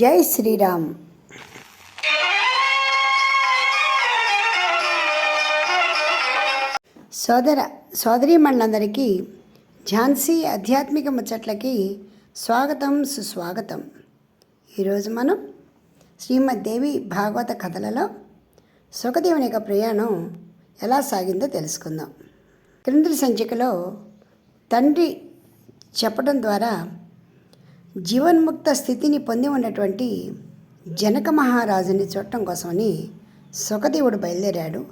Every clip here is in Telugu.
జై శ్రీరామ్. సోదర సోదరీమణులందరికీ ఝాన్సీ ఆధ్యాత్మిక ముచ్చట్లకి స్వాగతం సుస్వాగతం. ఈరోజు మనం శ్రీమద్దేవి భాగవత కథలలో సుఖదేవుని యొక్క ప్రయాణం ఎలా సాగిందో తెలుసుకుందాం. క్రింది సంచికలో తండ్రి చెప్పడం ద్వారా జీవన్ముక్త స్థితిని పొంది ఉన్నటువంటి జనక మహారాజుని చూడటం కోసమని సుఖదేవుడు బయలుదేరాడు.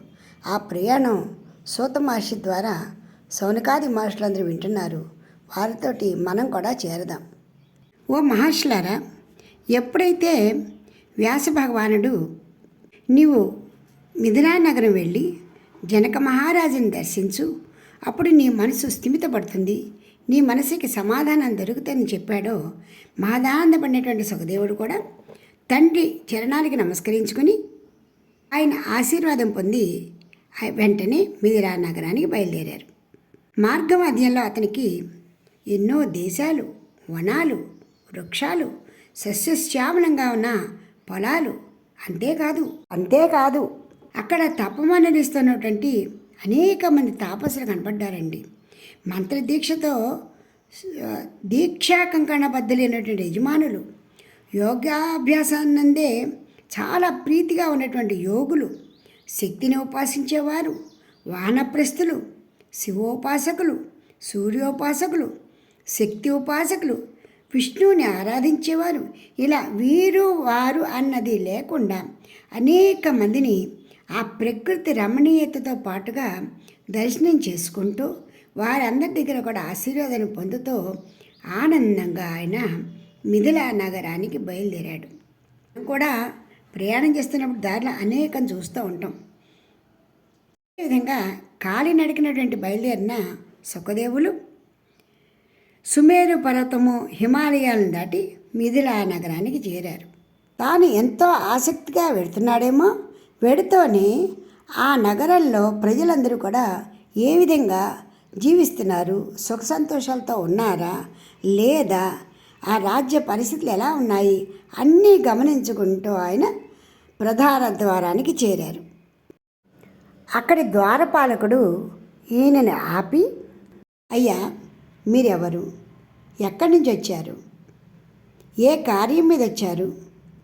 ఆ ప్రయాణం సూత మహర్షి ద్వారా సౌనకాది మహర్షులందరూ వింటున్నారు. వారితోటి మనం కూడా చేరదాం. ఓ మహర్షులారా ఎప్పుడైతే వ్యాస భగవానుడు నీవు మిథునానగరం వెళ్ళి జనక మహారాజుని దర్శించు అప్పుడు నీ మనసు స్థిమితపడుతుంది. నీ మనసుకి సమాధానం దొరుకుతుందని చెప్పాడో మహదానందపడినటువంటి సుఖదేవుడు కూడా తండ్రి చరణాలకి నమస్కరించుకుని ఆయన ఆశీర్వాదం పొంది ఆ వెంటనే మిదిరా నగరానికి బయలుదేరారు. మార్గ మధ్యంలో అతనికి ఎన్నో దేశాలు వనాలు వృక్షాలు సస్యశ్యామలంగా ఉన్న పొలాలు అంతేకాదు అంతేకాదు అక్కడ తపమనరిస్తున్నటువంటి అనేక మంది తాపసులు కనపడ్డారండి. మంత్రదీక్షతో దీక్షా కంకణ బద్దలైనటువంటి యజమానులు యోగాభ్యాసాన్నందే చాలా ప్రీతిగా ఉన్నటువంటి యోగులు శక్తిని ఉపాసించేవారు వానప్రస్థులు శివోపాసకులు సూర్యోపాసకులు శక్తి ఉపాసకులు విష్ణువుని ఆరాధించేవారు. ఇలా వీరు వారు అన్నది లేకుండా అనేక మందిని ఆ ప్రకృతి రమణీయతతో పాటుగా దర్శనం చేసుకుంటూ వారందరి దగ్గర కూడా ఆశీర్వాదం పొందుతూ ఆనందంగా ఆయన మిథిలా నగరానికి బయలుదేరాడు. కూడా ప్రయాణం చేస్తున్నప్పుడు దారిలో అనేకం చూస్తూ ఉంటాం. అదేవిధంగా కాలి నడికినటువంటి బయలుదేరిన సుఖదేవులు సుమేరు పర్వతము హిమాలయాలను దాటి మిథిలా నగరానికి చేరారు. తాను ఎంతో ఆసక్తిగా వెడుతున్నాడేమో వెడుతోనే ఆ నగరంలో ప్రజలందరూ కూడా ఏ విధంగా జీవిస్తున్నారు సుఖ సంతోషాలతో ఉన్నారా లేదా ఆ రాజ్య పరిస్థితులు ఎలా ఉన్నాయి అన్నీ గమనించుకుంటూ ఆయన ప్రధాన ద్వారానికి చేరారు. అక్కడి ద్వారపాలకుడు ఈయనని ఆపి అయ్యా మీరెవరు? ఎక్కడి నుంచి వచ్చారు? ఏ కార్యం మీద వచ్చారు?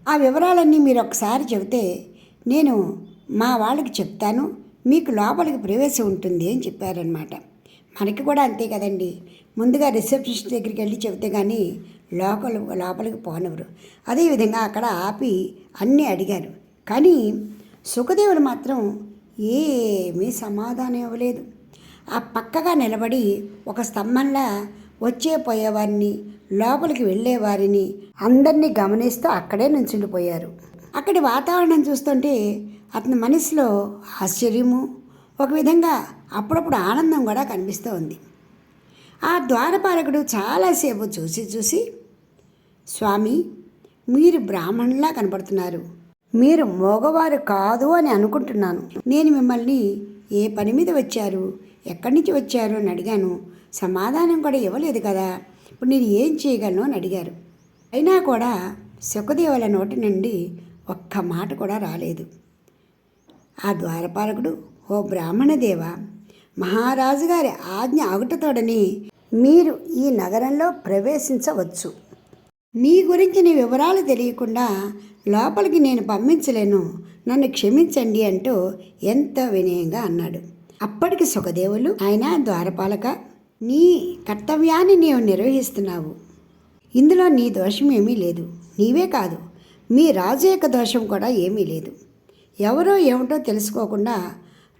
ఆ వివరాలన్నీ మీరు ఒకసారి చెబితే నేను మా వాళ్ళకి చెప్తాను మీకు లోపలికి ప్రవేశం ఉంటుంది అని చెప్పారనమాట మనకి కూడా అంతే కదండి. ముందుగా రిసెప్షనిస్ట్ దగ్గరికి వెళ్ళి చెబితే కానీ లోపల లోపలికి పోనవరు అదేవిధంగా అక్కడ ఆపి అన్నీ అడిగారు. కానీ సుఖదేవుడు మాత్రం ఏమీ సమాధానం ఇవ్వలేదు. ఆ పక్కగా నిలబడి ఒక స్తంభంలా వచ్చే పోయేవారిని లోపలికి వెళ్ళేవారిని అందరినీ గమనిస్తూ అక్కడే నుంచుండిపోయారు. అక్కడి వాతావరణం చూస్తుంటే అతని మనసులో ఆశ్చర్యము ఒక విధంగా అప్పుడప్పుడు ఆనందం కూడా కనిపిస్తూ ఉంది. ఆ ద్వారపాలకుడు చాలాసేపు చూసి చూసి స్వామి మీరు బ్రాహ్మణులా కనపడుతున్నారు. మీరు మగవారు కాదు అని అనుకుంటున్నాను. నేను మిమ్మల్ని ఏ పని మీద వచ్చారు? ఎక్కడి నుంచి వచ్చారు? అని అడిగాను. సమాధానం కూడా ఇవ్వలేదు కదా. ఇప్పుడు నేను ఏం చేయగలను? అని అడిగారు. అయినా కూడా సుఖదేవుల నోటి నుండి ఒక్క మాట కూడా రాలేదు. ఆ ద్వారపాలకుడు ఓ బ్రాహ్మణదేవ మహారాజు గారి ఆజ్ఞ ఆగుటతోడని మీరు ఈ నగరంలో ప్రవేశించవచ్చు. మీ గురించిన వివరాలు తెలియకుండా లోపలికి నేను పంపించలేను నన్ను క్షమించండి అంటూ ఎంతో వినయంగా అన్నాడు. అప్పటికి సుఖదేవులు ఆయన ద్వారపాలక నీ కర్తవ్యాన్ని నీవు నిర్వహిస్తున్నావు. ఇందులో నీ దోషం ఏమీ లేదు నీవే కాదు మీ రాజు యొక్క దోషం కూడా ఏమీ లేదు. ఎవరో ఏమిటో తెలుసుకోకుండా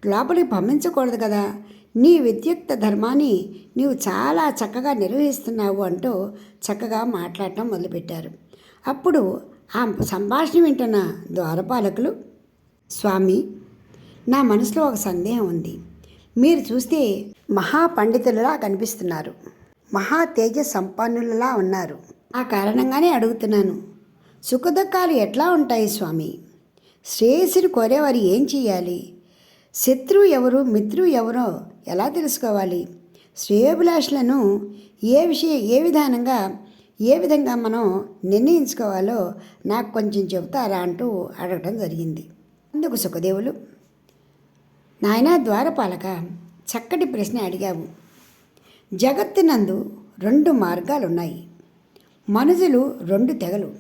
లోపలికి పంపించకూడదు కదా. నీ విద్యుక్త ధర్మాన్ని నీవు చాలా చక్కగా నిర్వహిస్తున్నావు అంటూ చక్కగా మాట్లాడటం మొదలుపెట్టారు. అప్పుడు ఆ సంభాషణ వింటున్న ద్వారపాలకులు స్వామి నా మనసులో ఒక సందేహం ఉంది. మీరు చూస్తే మహాపండితులలా కనిపిస్తున్నారు. మహా తేజ సంపన్నులలా ఉన్నారు. ఆ కారణంగానే అడుగుతున్నాను. సుఖదుఖాలు ఎట్లా ఉంటాయి స్వామి? శ్రేయస్సుని కోరేవారు ఏం చేయాలి శత్రువు ఎవరు మిత్రువు ఎవరో ఎలా తెలుసుకోవాలి? శ్రేయోభిలాషులను ఏ విషయ ఏ విధానంగా ఏ విధంగా మనం నిర్ణయించుకోవాలో నాకు కొంచెం చెబుతారా అంటూ అడగటం జరిగింది. అందుకు సుఖదేవులు నాయనా ద్వారపాలక చక్కటి ప్రశ్న అడిగావు. జగత్తునందు రెండు మార్గాలు ఉన్నాయి మనుషులు రెండు తెగలు.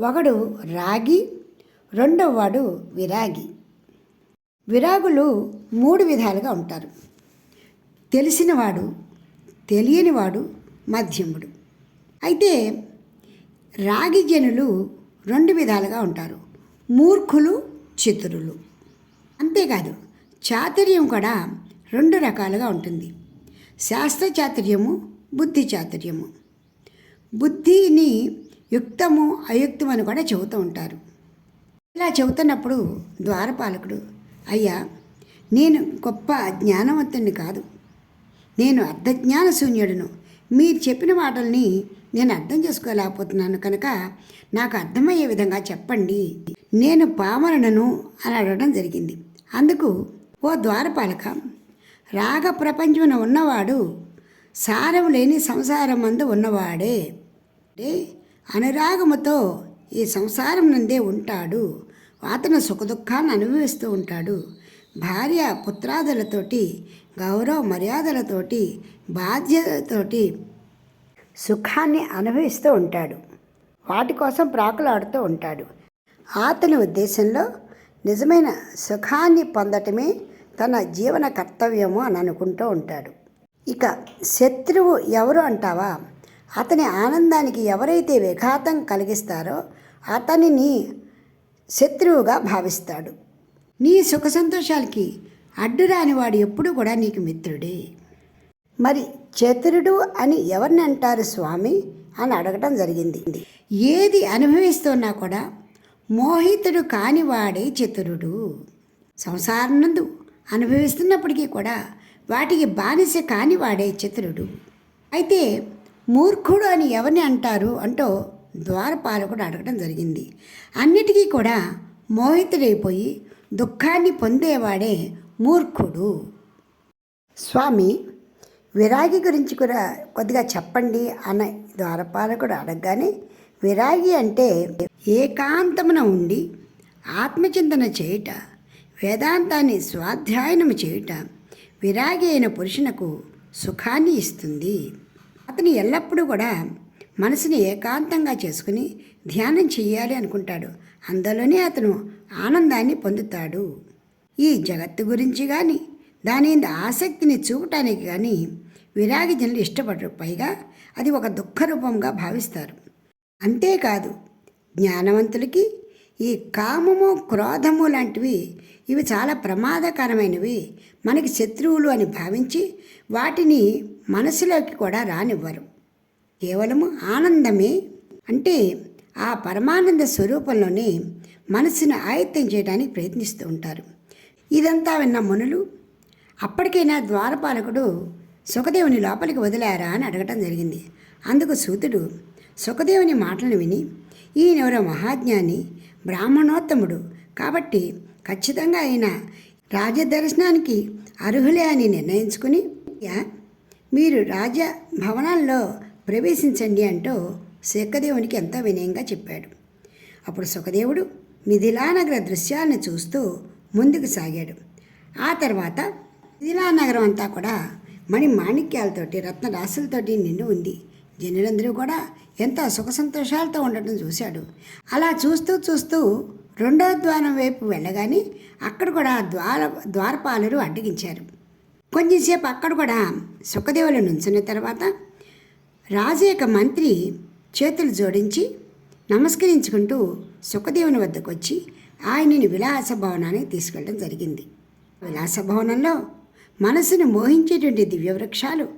ఒకడు రాగి రెండవవాడు విరాగి. విరాగులు మూడు విధాలుగా ఉంటారు. తెలిసినవాడు తెలియనివాడు మధ్యముడు. అయితే రాగి జనులు రెండు విధాలుగా ఉంటారు. మూర్ఖులు చిత్రులు అంతేకాదు చాతుర్యం కూడా రెండు రకాలుగా ఉంటుంది. శాస్త్ర చాతుర్యము బుద్ధి చాతుర్యము. బుద్ధిని యుక్తము అయుక్తం అని కూడా చెబుతూ ఉంటారు. ఇలా చెబుతున్నప్పుడు ద్వారపాలకుడు అయ్యా నేను గొప్ప జ్ఞానవంతుణ్ణి కాదు. నేను అర్ధజ్ఞాన శూన్యుడును. మీరు చెప్పిన మాటల్ని నేను అర్థం చేసుకోలేకపోతున్నాను కనుక నాకు అర్థమయ్యే విధంగా చెప్పండి. నేను పామరణను అని అడగడం జరిగింది. అందుకు ఓ ద్వారపాలక రాగ ప్రపంచమున ఉన్నవాడు సారం లేని సంసారం మందు ఉన్నవాడే అనురాగముతో ఈ సంసారం నందే ఉంటాడు. అతను సుఖదుఖాన్ని అనుభవిస్తూ ఉంటాడు. భార్య పుత్రాదులతోటి గౌరవ మర్యాదలతోటి బాధ్యతతోటి సుఖాన్ని అనుభవిస్తూ ఉంటాడు. వాటి కోసం ప్రాకులాడుతూ ఉంటాడు. అతని ఉద్దేశంలో నిజమైన సుఖాన్ని పొందటమే తన జీవన కర్తవ్యము అని అనుకుంటూ ఉంటాడు. ఇక శత్రువు ఎవరు అంటావా? అతని ఆనందానికి ఎవరైతే విఘాతం కలిగిస్తారో అతనిని శత్రువుగా భావిస్తాడు. నీ సుఖ సంతోషాలకి అడ్డు రానివాడు ఎప్పుడు కూడా నీకు మిత్రుడే. మరి చతురుడు అని ఎవరిని అంటారు స్వామి? అని అడగటం జరిగింది. ఏది అనుభవిస్తున్నా కూడా మోహితుడు కానివాడే చతురుడు. సంసారనందు అనుభవిస్తున్నప్పటికీ కూడా వాటికి బానిస కానివాడే చతురుడు. అయితే మూర్ఖుడు అని ఎవరిని అంటారు? అంటూ ద్వారపాలకుడు అడగడం జరిగింది. అన్నిటికీ కూడా మోహితుడైపోయి దుఃఖాన్ని పొందేవాడే మూర్ఖుడు. స్వామి విరాగి గురించి కూడా కొద్దిగా చెప్పండి అన్న ద్వారపాలకుడు అడగగానే విరాగి అంటే ఏకాంతమున ఉండి ఆత్మచింతన చేయుట వేదాంతాన్ని స్వాధ్యాయనము చేయుట విరాగి అయిన పురుషునకు సుఖాన్ని ఇస్తుంది. అతను ఎల్లప్పుడూ కూడా మనసుని ఏకాంతంగా చేసుకుని ధ్యానం చేయాలి అనుకుంటాడు. అందులోనే అతను ఆనందాన్ని పొందుతాడు. ఈ జగత్తు గురించి కానీ దాని మీద ఆసక్తిని చూపటానికి కానీ విరాగి జనులు ఇష్టపడరు. పైగా అది ఒక దుఃఖ రూపంగా భావిస్తారు. అంతేకాదు జ్ఞానవంతులకి ఈ కామము క్రోధము లాంటివి ఇవి చాలా ప్రమాదకరమైనవి. మనకి శత్రువులు అని భావించి వాటిని మనసులోకి కూడా రానివ్వరు. కేవలము ఆనందమే? అంటే ఆ పరమానంద స్వరూపంలోనే మనసును ఆయత్తం చేయడానికి ప్రయత్నిస్తూ ఉంటారు. ఇదంతా విన్న మునులు అప్పటికైనా ద్వారపాలకుడు సుఖదేవుని లోపలికి వదిలారా? అని అడగటం జరిగింది. అందుకు సూతుడు సుఖదేవుని మాటలను విని ఈయనెవరో మహాజ్ఞాని బ్రాహ్మణోత్తముడు కాబట్టి ఖచ్చితంగా ఆయన రాజదర్శనానికి అర్హులే అని నిర్ణయించుకుని "యా, మీరు రాజ భవనాల్లో ప్రవేశించండి అంటూ శేఖదేవునికి ఎంతో వినయంగా చెప్పాడు. అప్పుడు సుఖదేవుడు మిథిలానగర దృశ్యాలను చూస్తూ ముందుకు సాగాడు. ఆ తర్వాత మిథిలానగరం అంతా కూడా మణి మాణిక్యాలతోటి రత్న రాసులతోటి నిండి ఉంది. జనులందరూ కూడా ఎంతో సుఖ సంతోషాలతో ఉండటం చూశాడు. అలా చూస్తూ చూస్తూ రెండో ద్వారం వైపు వెళ్ళగానే అక్కడ కూడా ద్వార ద్వారపాలరు అడ్డగించారు. కొంచెంసేపు అక్కడ కూడా సుఖదేవులు నుంచున్న తర్వాత రాజు యొక్క మంత్రి చేతులు జోడించి నమస్కరించుకుంటూ సుఖదేవుని వద్దకు వచ్చి ఆయనని విలాస భవనానికి తీసుకెళ్ళడం జరిగింది. విలాస భవనంలో మనసును మోహించేటువంటి దివ్యవృక్షాలు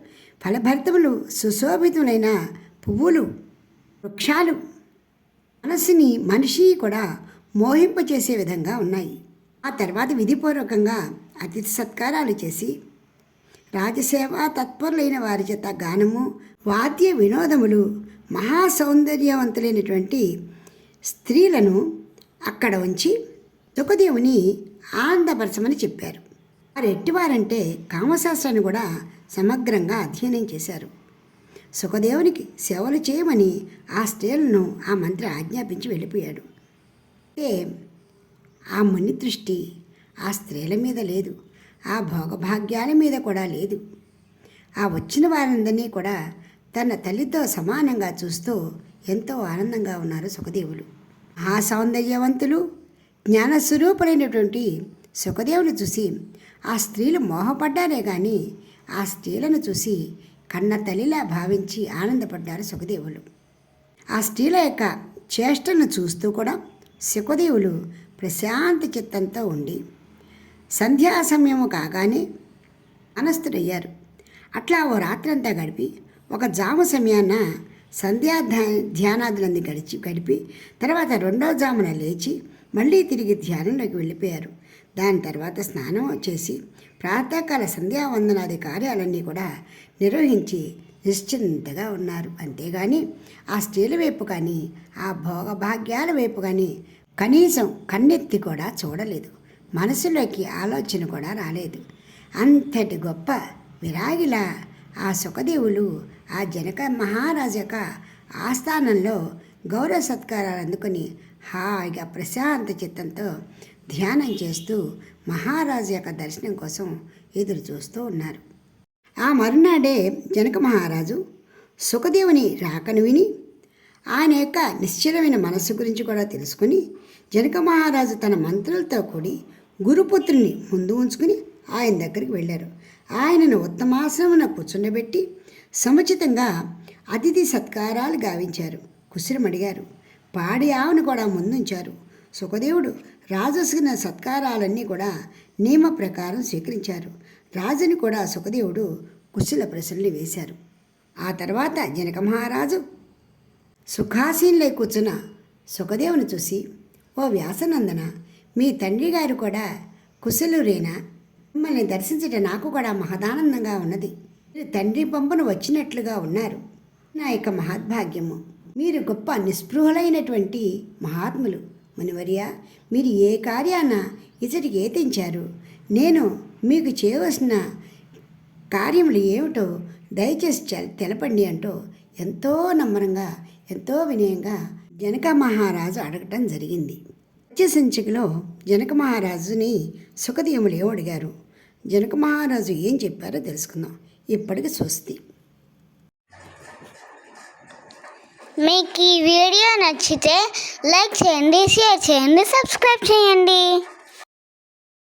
ఫలభర్తములు ఫలభరితములు పువ్వులు వృక్షాలు మనసుని మనిషి కూడా మోహింపచేసే విధంగా ఉన్నాయి. ఆ తర్వాత విధిపూర్వకంగా అతిథి సత్కారాలు చేసి రాజసేవ తత్పరులైన వారి చేత గానము వాద్య వినోదములు మహా సౌందర్యవంతులైనటువంటి స్త్రీలను అక్కడ ఉంచి సుఖదేవుని ఆనందపరచమని చెప్పారు. వారు ఎట్టివారంటే కామశాస్త్రాన్ని కూడా సమగ్రంగా అధ్యయనం చేశారు. సుఖదేవునికి సేవలు చేయమని ఆ స్త్రీలను ఆ మంత్రి ఆజ్ఞాపించి వెళ్ళిపోయాడు. అయితే ఆ ముని దృష్టి ఆ స్త్రీల మీద లేదు. ఆ భోగభాగ్యాల మీద కూడా లేదు. ఆ వచ్చిన వారందరినీ కూడా తన తల్లితో సమానంగా చూస్తూ ఎంతో ఆనందంగా ఉన్నారు సుఖదేవులు. ఆ సౌందర్యవంతులు జ్ఞానస్వరూపులైనటువంటి సుఖదేవుని చూసి ఆ స్త్రీలు మోహపడ్డారే కానీ ఆ స్త్రీలను చూసి కన్న తల్లిలా భావించి ఆనందపడ్డారు సుఖదేవులు. ఆ స్త్రీల యొక్క చేష్టను చూస్తూ కూడా సుఖదేవులు ప్రశాంత చిత్తంతో ఉండి సంధ్యా సమయము కాగానే అనస్తుడయ్యారు అట్లా ఓ రాత్రంతా గడిపి ఒక జాము సమయాన సంధ్యా ధ్యానాదులన్నీ గడిచి గడిపి తర్వాత రెండో జామున లేచి మళ్ళీ తిరిగి ధ్యానంలోకి వెళ్ళిపోయారు. దాని తర్వాత స్నానం చేసి ప్రాతకాల సంధ్యావందనాది కార్యాలన్నీ కూడా నిర్వహించి నిశ్చింతగా ఉన్నారు. అంతేగాని ఆ స్త్రీల వైపు కానీ ఆ భోగభాగ్యాల వైపు కానీ కనీసం కన్నెత్తి కూడా చూడలేదు. మనసులోకి ఆలోచన కూడా రాలేదు. అంతటి గొప్ప విరాగిలా ఆ సుఖదేవులు ఆ జనక మహారాజు యొక్క ఆస్థానంలో గౌరవ సత్కారాలు అందుకొని హాయిగా ప్రశాంత చిత్తంతో ధ్యానం చేస్తూ మహారాజు యొక్క దర్శనం కోసం ఎదురు చూస్తూ ఉన్నారు. ఆ మరునాడే జనక మహారాజు సుఖదేవుని రాకను విని ఆయన యొక్క నిశ్చలమైన మనస్సు గురించి కూడా తెలుసుకుని జనక మహారాజు తన మంత్రులతో కూడి గురుపుత్రుని ముందు ఉంచుకుని ఆయన దగ్గరికి వెళ్ళారు. ఆయనను ఉత్తమాసనమున కూర్చుండబెట్టి సముచితంగా అతిథి సత్కారాలు గావించారు. కుసిరం అడిగారు పాడి ఆవును కూడా ముందుంచారు. సుఖదేవుడు రాజసుకున్న సత్కారాలన్నీ కూడా నియమ ప్రకారం స్వీకరించారు. రాజుని కూడా సుఖదేవుడు కుశల ప్రశ్నలు వేశారు. ఆ తర్వాత జనక మహారాజు సుఖాసీనులై కూర్చున్న సుఖదేవుని చూసి ఓ వ్యాసనందన మీ తండ్రి గారు కూడా కుశలురేనా? మిమ్మల్ని దర్శించట నాకు కూడా మహదానందంగా ఉన్నది. మీరు తండ్రి పంపును వచ్చినట్లుగా ఉన్నారు. నా యొక్క మహద్భాగ్యము. మీరు గొప్ప నిస్పృహలైనటువంటి మహాత్ములు. మునివర్య మీరు ఏ కార్యాన ఇతడికి ఏతించారు? నేను మీకు చేయవలసిన కార్యములు ఏమిటో దయచేసి తెలపండి అంటూ ఎంతో నమ్మరంగా ఎంతో వినయంగా జనక మహారాజు అడగటం జరిగింది. వచ్చే సంచికలో జనక మహారాజుని సుఖదేవులు అడిగారు. జనక మహారాజు ఏం చెప్పారో తెలుసుకుందాం. ఇప్పటికి స్వస్తి. మీకు ఈ వీడియో నచ్చితే లైక్ చేయండి షేర్ చేయండి సబ్స్క్రైబ్ చేయండి.